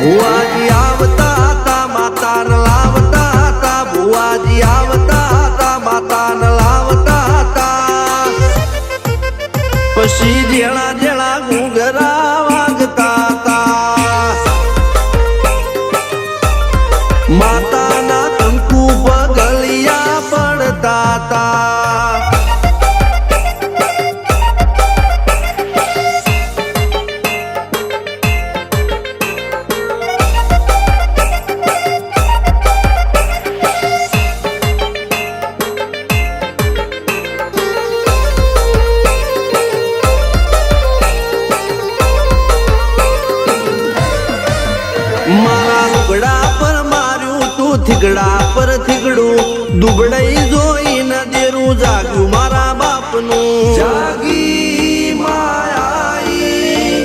ભુવાજી આવતા હતા માતા લાવતા હતા, ભુવાજી આવતા હતા માતા ન લાવતા હતા. પછી જેણા જેણા ઘૂંઘરા વાગતા હતા. માતાના થીગડા પર થીગડું, દુબળઈ જોઈને દેરું જાગ્યું મારા બાપનું. જાગી માયાઈ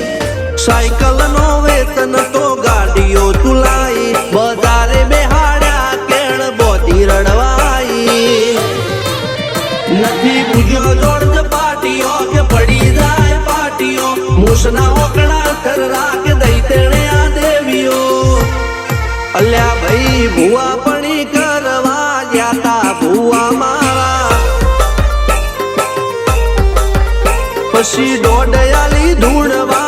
સાયકલ નો વેતન તો ગાડીઓ તુલાઈ બજારે બેહાડ્યા કેણ બોધી રડવાઈ. નથી પૂજ્યો જોડ પાટીઓ કે પડી જાય પાટીઓ, મૂસના ઓકડા થરરા રાખ દઈ તેણે આ દેવીઓ. અલ્યા ભાઈ ભુવા પણી કરવા જાતા ભુવા મારા. પછી દોડયાલી ધૂણવા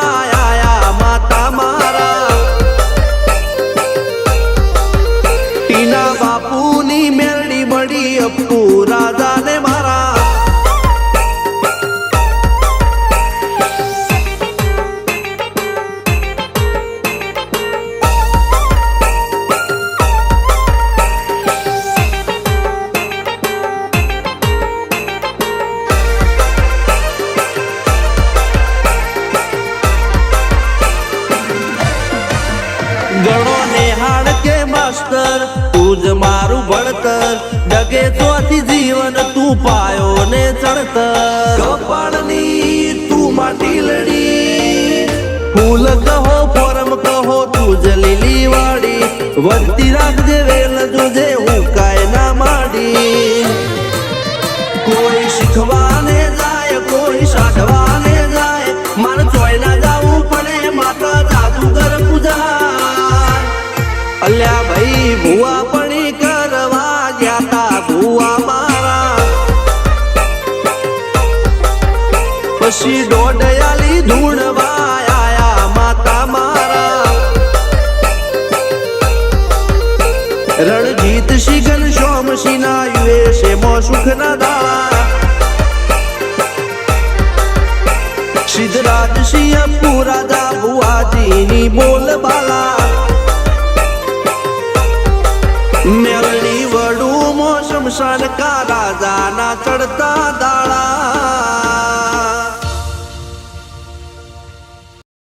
ગણો નેહાળ કે માસ્ટર તું જ મારું ભણતર. ડગે તોથી જીવન તું પાયો ને ચણતર. કપાળની તું માટી લડી. ફૂલ કહો ફોરમ કહો તું જ લીલી વાડી વધતી રાખજે વેલ અલ્યા ભાઈ, ભુવા પણી કરવા ગયા તા ભુવા મારા. પછી દોડયાલી ધૂણવા આયા માતા મારા. રણજીત શિગન સોમસિંહ યુએ છે મો સુખ ના દાળા. સિદ્ધરાજ સિંહ, પુરાદા, ભુવાજીની બોલ બાલા મેળણી કા રાજા ના ચડતા દાળા